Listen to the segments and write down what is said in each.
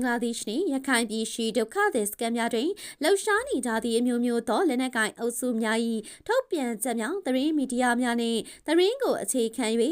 င်္ဂလားဒေ့ရှ်နှင့်ရခိုင်ပြည်ရှိဒုက္ခသည်စခန်းများတွင်လှုပ်ရှားနေကြသည့်အမျိုးမျိုးသောလက်နက်ကိုင်အုပ်စုများ၏ထုတ်ပြန်ချက်များသတင်းမီဒီယာများနှင့်သတင်းကိုအခြေခံ၍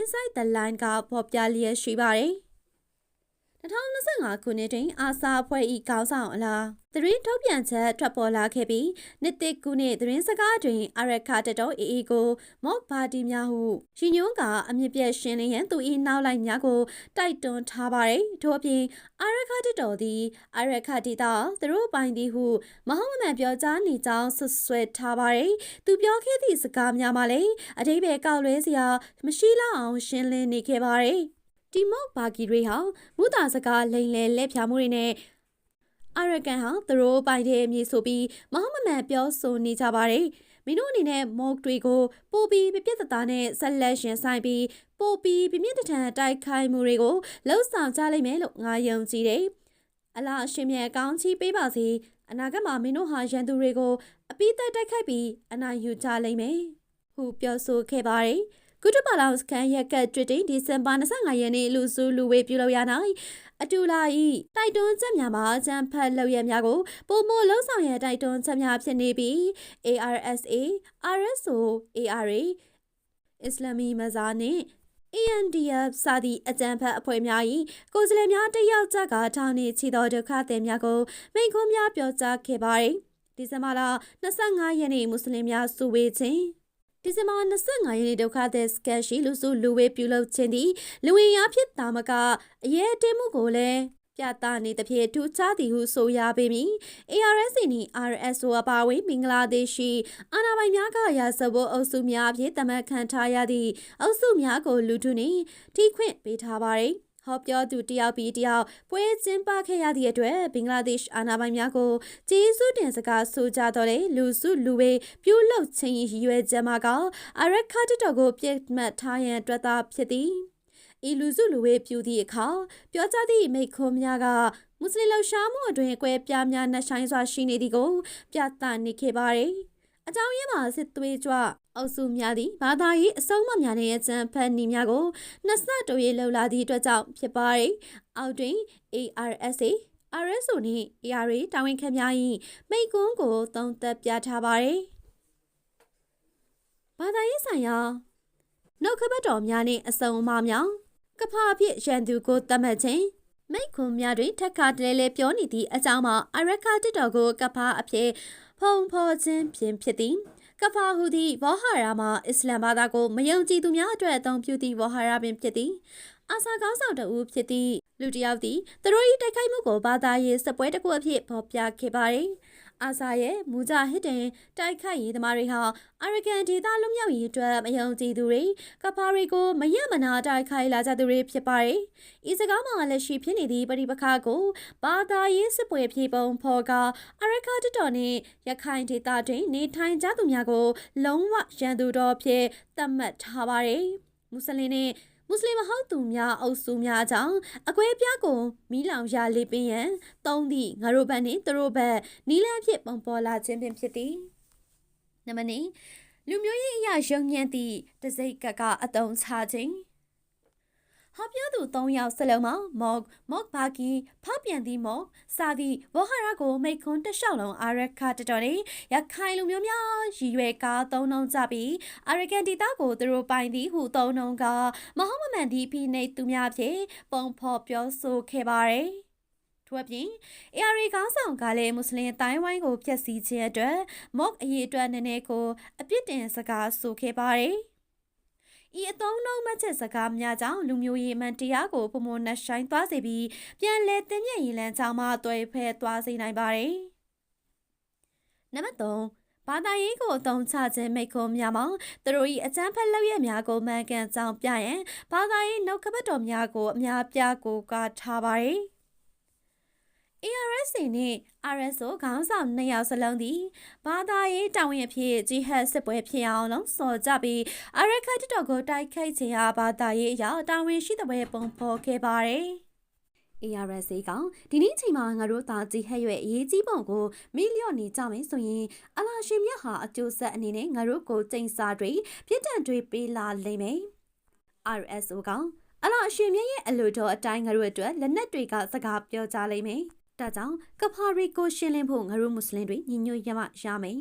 Inside the Line ကဖော်ပြလျက်ရှိပါသည် 2025ခုနှစ်တွင်အာဆာအဖွဲ့၏ခေါင်းဆောင်အလားသတင်းထုတ်ပြန်ချက်ထွက်ပေါ်လာခဲ့ပြီးနှစ်တစ်ခုနှစ်သတင်းစကားတွင်အရခတတော်အေအေကိုမော့ပါတီများဟုရှင်ညွန်းကအမြင့်ပြည့်ရှင်းလင်းရန်သူ၏နောက်လိုက်များကိုတိုက်တွန်းထားပါသည်ထို့အပြင်အရခတတော်သည်အရခတီတာသူတို့ပိုင်သည်ဟုမဟုတ်မမှန်ပြောကြားနေကြောင်းဆွဆွဲထားပါသည်သူပြောခဲ့သည့်စကားများမှာလည်းအတိပ္ပယ်ကောက်လွဲစရာမရှိလောက်အောင်ရှင်းလင်းနေခဲ့ပါသည် ဒီမော့ဘာဂီတွေဟာမူတာစကားလိန်လေလက်ဖြာမှုတွေနဲ့အရကန်ဟာသူတို့ပိုင်တဲ့အမည်ဆိုပြီးမဟုတ်မမှန်ပြောဆိုနေကြပါတယ်မင်းတို့အနေနဲ့မော့တွေကိုပို့ပြီးပြပြတသားနဲ့ဆက်လက်ရှင်ဆိုင်ပြီးပို့ပြီးပြပြတထန်တိုက်ခိုက်မှုတွေကိုလှုပ်ဆောင်ကြလိမ့်မယ်လို့ငါယုံကြည်တယ်အလားအရှင်မြတ်ကောင်းချီးပေးပါစေအနာဂတ်မှာမင်းတို့ဟာရန်သူတွေကိုအပိသက်တိုက်ခိုက်ပြီးအနိုင်ယူကြလိမ့်မယ်ဟုပြောဆိုခဲ့ပါတယ် ကုတပါလောင်စကန်ရက်ကတ်တွတင်ဒီဇင်ဘာ25ရက်နေ့လူစုလူဝေးပြုလုပ်ရ၌အတူလာဤတိုက်တွန်းချက်များမှာအကြံဖတ်လောက်ရများကိုပုံမလုံးဆောင်ရတိုက်တွန်းချက်များဖြစ်နေပြီး ARSA RSO ARA အစ္စလာမီမဇာနှင့် ANDF စသည့်အကြံဖတ်အဖွဲ့များ၏ကိုယ်စားလှယ်များတက်ရောက်ကြကထောင်နှင့်ချီသောဒုက္ခသည်များကိုမိန့်ခွန်းများပြောကြားခဲ့ပါသည်ဒီဇင်ဘာလ25ရက်နေ့မွတ်စလင်များစုဝေးခြင်း ဒီဇင်ဘာ25ရက်နေ့ဒုက္ခသည်စကန်ရှိလူစုလူဝေးပြုလုပ်ခြင်းသည်လူဝင်ရာဖြစ်တာမကအရေးအတင်းမှုကိုလည်းပြသနေသဖြင့်ထူးခြားသည်ဟုဆိုရပေမည် ARS နှင့် RSO အပါအဝင်မင်္ဂလာဒေ့ရှ်အာဏာပိုင်များကရာဇဝတ်အုပ်စုများအဖြစ်သတ်မှတ်ခံထားရသည့်အုပ်စုများကိုလူထုနှင့်ထိခွင့်ပေးထားပါသည် ဟောပြောသူတယောက်ပြီးတယောက်ပွဲကျင်းပခဲ့ရသည့်အတွက်ဘင်္ဂလားဒေ့ရှ်အာဏာပိုင်များကိုကျေးဇူးတင်စကားဆိုကြတော့လေလူစုလူဝေးပြုလုပ်ခြင်းရွယ်ချက်မှာကအရက်ခတ်တော်ကိုပြစ်မှတ်ထားရန်အတွက်သာဖြစ်သည်ဤလူစုလူဝေးပြုသည့်အခါပြောကြားသည့်မိခွန်းများကမွတ်စလင်လှရှားမှုအတွင်အကွဲပြားများနှဆိုင်စွာရှိနေသည်ကိုပြသနေခဲ့ပါသည် အကြောင်းရင်းမှာစစ်သွေးကြွအုပ်စုများသည့်ဘာသာရေးအစုံမများတဲ့အကြံဖတ်နီများကိုနှစ်ဆတိုးရေးလှုပ်လာသည့်အတွက်ကြောင့်ဖြစ်ပါသည်အောက်တွင် ARSA RSO နှင့် ARA တာဝန်ခံများ၏မိကွန်းကိုသုံးသပ်ပြထားပါသည်ဘာသာရေးဆိုင်ရာနှုတ်ခပတ်တော်များနှင့်အစုံအမများကဖာအဖြစ်ရန်သူကိုတတ်မှတ်ခြင်းမိခွန်များတွင်ထက်ခါတလဲလဲပြောနေသည့်အကြောင်းမှာအရခတစ်တော်ကိုကဖာအဖြစ် ဖုံဖော်ခြင်းဖြင့်ဖြစ်သည်ကဖာဟူသည့်ဝါဟာရာမှာအစ္စလမ်ဘာသာကိုမယုံကြည်သူများအတွက်အသုံးပြုသည့်ဝါဟာရာပင်ဖြစ်သည်အာဆာကောင်းဆောင်တဦးဖြစ်သည့်လူတစ်ယောက်သည်သူတို့၏တိုက်ခိုက်မှုကိုဘာသာရေးစပွဲတစ်ခုအဖြစ်ဖော်ပြခဲ့ပါသည် အာဆာရဲ့မူဂျာဟစ်ဒင်တိုက်ခိုက်ရေးသမားတွေဟာအာရကန်ဒေသလွတ်မြောက်ရေးအတွက်မယုံကြည်သူတွေကပါရီကိုမရမနာတိုက်ခိုက်လာကြသူတွေဖြစ်ပါတယ်။ဤစကားမှာလက်ရှိဖြစ်နေသည့်ပရိပခါကိုဘာသာရေးစစ်ပွဲပြေပုံဖော်ကာအာရကတတော်နှင့်ရခိုင်ဒေသတွင်နေထိုင်ကြသူများကို လုံးဝရန်သူတော်ဖြစ်သတ်မှတ်ထားပါတယ်။မွတ်စလင်နှင့် မွတ်စလင်မဟုတ်သူများအုပ်စုများကြောင့်အကွဲပြားကိုမီးလောင်ရလေးပင်ရန်သုံးသည့်ငါတို့ဘက်နှင့်သူတို့ဘက်နီလန်းဖြစ်ပုံပေါ်လာခြင်းပင်ဖြစ်သည်နမနီလူမျိုးရေးအရာရုံညံ့သည့်တစိ့ကကအတုံးချခြင်း ဟောပြောသူ၃ယောက်စလုံးမှာမော့မော့ဘာကီဖောက်ပြန်သည့်မော့စာသည့်ဝဟရကိုမိတ်ခွန်းတလျှောက်လုံးအာရခတတော်နေရခိုင်လူမျိုးများရည်ရွယ်ကားသုံးနှုံကြပြီးအာရကန်ဒေတာကိုသူတို့ပိုင်သည်ဟုသုံးနှုံကမဟုတ်မမှန်သည့်ဖိနှိပ်သူများဖြင့်ပုံဖော်ပြောဆိုခဲ့ပါတယ်ထို့အပြင် ARA ခေါင်းဆောင်ကလည်းမွတ်စလင်တိုင်းဝိုင်းကိုဖျက်ဆီးခြင်းအတွက်မော့အရေးအတွက်နည်းနည်းကိုအပြစ်တင်စကားဆိုခဲ့ပါတယ်။ ဤအသုံးနှုန်းမှတ်ချက်စကားများကြောင့်လူမျိုးရေးမှန်တရားကိုပုံမနှဆိုင်သွားစေပြီးပြန်လည်တင်ပြရင်လန်းချောင်းမှတွဲဖဲသွားစေနိုင်ပါတယ်။နံပါတ်3ဘာသာရေးကိုအသုံးချခြင်းမိတ်ခွန်းများမှာသူတို့၏အကြမ်းဖက်လုပ်ရများကိုမှန်ကန်ကြောင်းပြရန်ဘာသာရေးနှုတ်ကပတ်တော်များကိုအများပြားကိုကထားပါတယ်။ ARSA နှင့် RSO ခေါင်းဆောင်နှစ်ယောက်စလုံးသည်ဘာသာရေးတာဝန်အဖြစ်ဂျီဟတ်စစ်ပွဲဖြစ်အောင်လုံးစော်ကြပြီးအရခတ်တော်ကိုတိုက်ခိုက်ခြင်းအားဘာသာရေးအရာတာဝန်ရှိတဲ့ဘယ်ပုံဖော်ခဲ့ပါတယ်။ ARSA ကဒီနေ့ချိန်မှာငါတို့သာကြည်ဟဲ့ရဲ့အရေးကြီးပုံကိုမီလျော့နေကြမယ်ဆိုရင်အလာရှင်မြတ်ဟာအကျိုးဆက်အနေနဲ့ငါတို့ကိုချိန်စာတွေပြစ်ဒဏ်တွေပေးလာလိမ့်မယ်။ RSO ကအလားအရှင်မြတ်ရဲ့အလိုတော်အတိုင်းငါတို့အတွက်လက်နက်တွေကစကားပြောကြလိမ့်မယ် ဒါကြောင့်ကဖာရီကိုရှင်းလင်းဖို့ငါတို့မွတ်စလင်တွေညီညွတ်ရမှရမယ်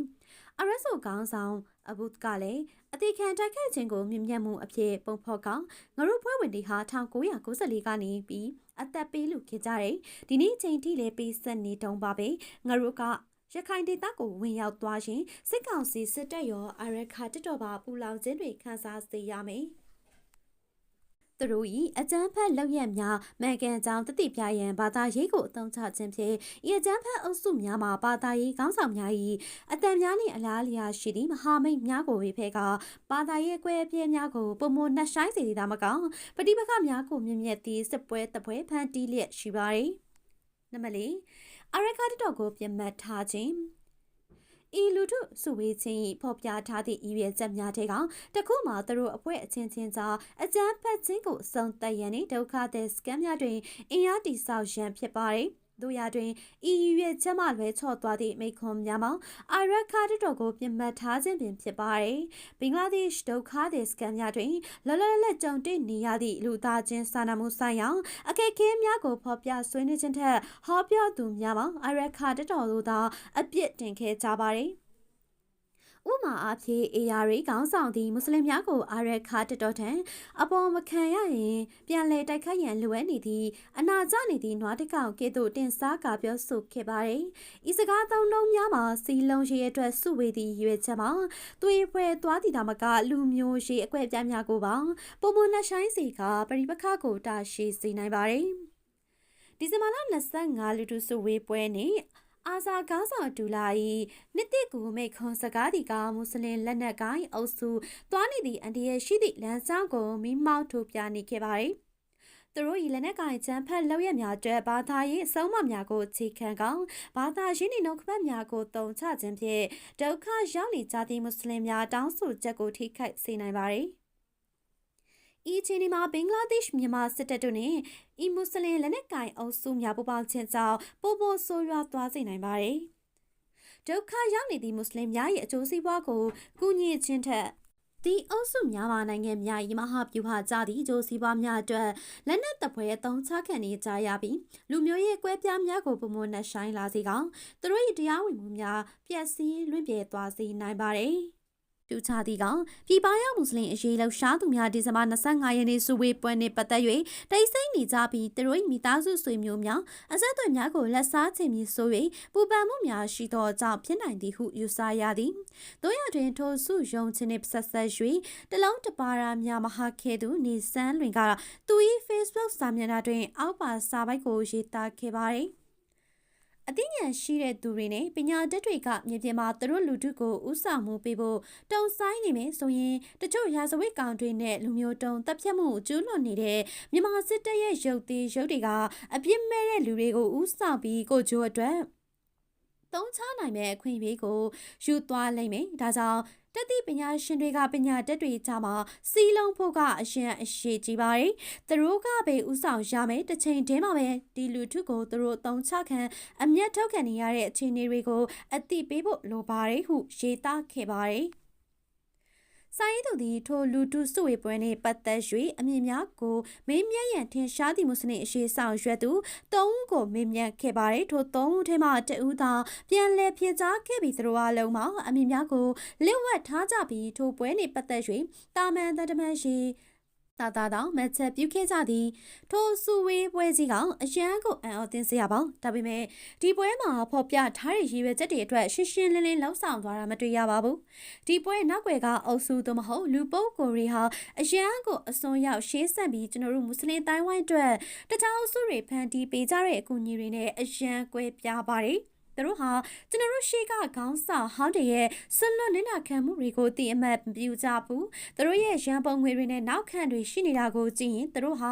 အရက်ဆိုကောင်းဆောင်အဘုတ်ကလည်းအသေးခံတိုက်ခိုက်ခြင်းကိုမြင့်မြတ်မှုအဖြစ်ပုံဖော်ကောင်ငါတို့ဖွဲ့ဝင်တွေဟာ1994ကနေပြီးအသက်ပေးလူခဲ့ကြတယ်ဒီနေ့ချိန်ထိလည်းပေးဆက်နေတုံးပါပဲငါတို့ကရခိုင်ဒေသကိုဝင်ရောက်သွားရင်စစ်ကောင်စီစစ်တပ်ရောအရက်ခါတက်တော်ပါပူလောင်ခြင်းတွေခန်းစားစေရမယ် သူတို့၏အကြမ်းဖက်လောက်ရများမှန်ကန်ကြောင်းတတိပြရန်ဘာသာရေးကိုအသုံးချခြင်းဖြင့်ဤအကြမ်းဖက်အုပ်စုများမှာဘာသာရေးခေါင်းဆောင်များ၏အတန်များနှင့်အလားလျာရှိသည့်မဟာမိတ်များကိုဝေဖဲကဘာသာရေးကွဲပြဲများကိုပုံမနှက်ဆိုင်စေသည်သာမကပဋိပက္ခများကိုမြင့်မြတ်သည့်စစ်ပွဲတပွဲဖန်တီးလျက်ရှိပါသည်နမလေးအရခါတတော်ကိုပြင်မှတ်ထားခြင်း ဤလူထုစုဝေးခြင်းဖော်ပြထားသည့်ဤရဲ့ချက်များတဲ့ကတခုမှသူတို့အပွဲအချင်းချင်းကြားအကြမ်းဖက်ခြင်းကိုစုံတက်ရန်နှင့်ဒုက္ခသည်စကန်များတွင်အင်အားတိဆောက်ရန်ဖြစ်ပါသည် တို့ရတွင်ဤရွေချက်မှလွဲချော့သွားသည့်မိခွန်များမှာအာရခါတတော်ကိုပြင်မှတ်ထားခြင်းပင်ဖြစ်ပါတယ်။ဘင်္ဂလားဒေ့ရှ်ဒုက္ခသည်စကန်များတွင်လောလောလတ်ကြုံတွေ့နေရသည့်လူသားချင်းစာနာမှုဆိုင်ရာအခက်အခဲများကိုဖော်ပြဆွေးနွေးခြင်းထက်ဟောပြောသူများမှာအာရခါတတော်တို့သာအပြစ်တင်ခဲ့ကြပါတယ်။ ဥမာအားဖြင့်အေယာရီခေါင်းဆောင်သည့်မွတ်စလင်များကိုအာရခါတတော်ထံအပေါ်မခံရရင်ပြန်လည်တိုက်ခိုက်ရန်လိုအပ်နေသည့်အနာကျနေသည့်နွားတစ်ကောင်ကဲ့သို့တင်စားကပြောဆိုခဲ့ပါတယ်။ဤစကားသုံးလုံးများမှာစီလုံးရှိအတွက်စုဝေသည့်ရွေချက်မှာသွေးဖွဲသွားသည့်ဒါမကလူမျိုးရှိအကွက်ပြားများကိုပါပုံမနှဆိုင်စီကပရိပခကိုတာရှိစေနိုင်ပါတယ်။ဒီဇင်ဘာလ25လူထုစုဝေးပွဲနေ့ အာဇာကားဆောင်ဒူလာ၏နှစ်တိကူမိတ်ခွန်စကားဒီကမွတ်စလင်လက်နက်ကိုင်းအုပ်စုသွားနေသည့်အန်ဒီရဲ့ရှိသည့်လမ်းကြောင်းကိုမိမောက်ထုတ်ပြနေခဲ့ပါသည်သူတို့၏လက်နက်ကိုင်ချမ်းဖက်လောက်ရများအတွက်ဘာသာရေးအဆုံးအမများကိုအခြေခံကောင်ဘာသာရေးနှင့်နှုတ်ခပတ်များကိုတုံချခြင်းဖြင့်ဒုက္ခရောက်နေကြသည့်မွတ်စလင်များတောင်းဆိုချက်ကိုထိခိုက်စေနိုင်ပါသည် ဤချင်းဒီမှာဘင်္ဂလားဒေ့ရှ်မြန်မာစစ်တပ်တို့နဲ့ဤမွတ်စလင်လက်နက်ကိုင်အုပ်စုများပူးပေါင်းခြင်းကြောင့်ပို့ပို့ဆိုးရွားသွားစေနိုင်ပါတယ်။ဒုက္ခရောက်နေသည့်မွတ်စလင်များရဲ့အကျိုးစီးပွားကိုကူညီခြင်းထက်ဒီအုပ်စုများပါနိုင်ငံများ၏မဟာဗျူဟာကြသည့်ဂျိုစီပွားများအတွက်လက်နက်တပ်ဖွဲ့အသုံးချခံနေကြရပြီးလူမျိုးရေးကွဲပြားများကိုပုံမနှဆိုင်လာစေကောင်သူတို့၏တရားဝင်မှုများပျက်စီးလွင့်ပြေသွားစေနိုင်ပါတယ်။ တူချသည်ကပြည်ပရောက်မွတ်စလင်အရေးလှုပ်ရှားသူများဒီဇင်ဘာ25ရက်နေ့စုဝေးပွဲနှင့်ပတ်သက်၍တိတ်ဆိတ်နေကြပြီးသူတို့၏မိသားစုဆွေမျိုးများအဆက်အသွယ်များကိုလက်စားခြင်းမည်ဆို၍ပူပန်မှုများရှိသောကြောင့်ဖြစ်နိုင်သည်ဟုယူဆရသည်။တို့ရတွင်ထိုစုယုံခြင်းနှင့်ဆက်ဆက်၍တလုံးတပါရာများမဟာခဲသူနေဆန်းလွင်ကသူ၏ Facebook စာမျက်နှာတွင်အောက်ပါစာပိုက်ကိုရေးသားခဲ့ပါသည်။ အသိဉာဏ်ရှိတဲ့သူတွေနဲ့ပညာတတ်တွေကမြေပြင်မှာသူတို့လူထုကိုဥဆောင်မှုပေးဖို့တုံဆိုင်နေမယ်ဆိုရင်တချို့ရာဇဝတ်ကောင်တွေနဲ့လူမျိုးတုံတပ်ဖြတ်မှုကျူးလွန်နေတဲ့မြန်မာစစ်တပ်ရဲ့ရုပ်သေးရုပ်တွေကအပြစ်မဲ့တဲ့လူတွေကိုဥဆောင်ပြီးကိုကြိုးအတွက် သုံးချနိုင်မဲ့အခွင့်အရေးကိုယူသွားလိမ့်မယ်ဒါကြောင့်တတိပညာရှင်တွေကပညာတတ်တွေကြားမှာစီလုံးဖို့ကအရင်အရှိကြီးပါတယ်။သူတို့ကပဲဥဆောင်ရမယ်တစ်ချိန်တည်းမှာပဲဒီလူထုကိုသူတို့တုံချခံအမျက်ထုတ်ခံနေရတဲ့အခြေအနေတွေကိုအသိပေးဖို့လိုပါတယ်ဟုရေးသားခဲ့ပါတယ်။ စာရေးသူသည်ထိုလူတုစုဝေပွဲနှင့်ပတ်သက်၍အမြင်များကိုမေးမြန်းရန်ထင်ရှားသည့်မွတ်စလင်အရှိဆောင်ရွက်သူသုံးဦးကိုမေးမြန်းခဲ့ပါတယ်ထိုသုံးဦးထဲမှတဦးသာပြန်လည်ဖြေကြားခဲ့ပြီးသူတို့အလုံးမှာအမြင်များကိုလစ်ဝက်ထားကြပြီးထိုပွဲနှင့်ပတ်သက်၍တာမန်တမန်ရှိ တာတာတောင်မက်ချက်ပြုခဲ့ကြသည်ထိုစုဝေးပွဲကြီးကအရန်ကိုအံ့ဩသင်းစရာပေါ့ဒါပေမဲ့ဒီပွဲမှာဖော်ပြထားတဲ့ရည်ရွယ်ချက်တွေအတွက်ရှင်းရှင်းလင်းလင်းလှုပ်ဆောင်သွားတာမတွေ့ရပါဘူးဒီပွဲနောက်ွယ်ကအုပ်စုသို့မဟုတ်လူပုဂ္ဂိုလ်တွေဟာအရန်ကိုအစွန်ရောက်ရှေးဆက်ပြီးကျွန်တော်တို့မွတ်စလင်တိုင်းဝိုင်းအတွက်တခြားအုပ်စုတွေဖန်တီးပေးကြတဲ့အကူအညီတွေနဲ့အရန်ကွဲပြားပါတယ် သူတို့ဟာကျွန်တော်တို့ရှေ့ကခေါင်းဆောင်ဟောင်းတွေရဲ့ဆွလွတ်နစ်နာခံမှုတွေကိုသိအမှတ်ပြုကြဘူးသူတို့ရဲ့ရန်ပုံငွေတွေနဲ့နောက်ခံတွေရှိနေတာကိုကြည့်ရင်သူတို့ဟာ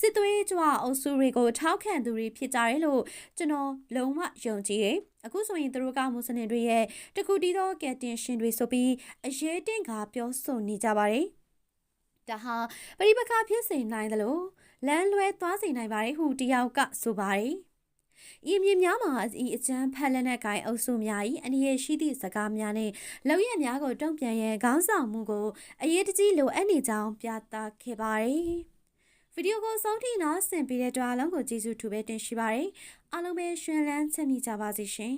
စစ်သွေးကြွအုပ်စုတွေကိုထောက်ခံသူတွေဖြစ်ကြတယ်လို့ကျွန်တော်လုံးဝယုံကြည်တယ်အခုဆိုရင်သူတို့ကမွတ်စလင်တွေရဲ့တခုတည်းသောကက်တင်ရှင်တွေဆိုပြီးအရေးတင်ကပြောဆိုနေကြပါတယ်ဒါဟာပရိပခဖြစ်စေနိုင်သလိုလမ်းလွဲသွားစေနိုင်ပါတယ်ဟုတယောက်ကဆိုပါတယ် ဤမြင်များမှာဤအကျန်းဖက်လက်နက်ကိုင်အုပ်စုများ၏အနေရရှိသည့်စကားများနှင့်လောက်ရများကိုတုံ့ပြန်ရန်ခေါင်းဆောင်မှုကိုအရေးတကြီးလိုအပ်နေကြောင်းပြသခဲ့ပါသည်ဗီဒီယိုကိုဆုံးထိနာဆင်ပေးတဲ့အတွက်အားလုံးကိုကျေးဇူးထူပဲတင်ရှိပါတယ်အားလုံးပဲရှင်လန်းချမ်းမြေ့ကြပါစေရှင်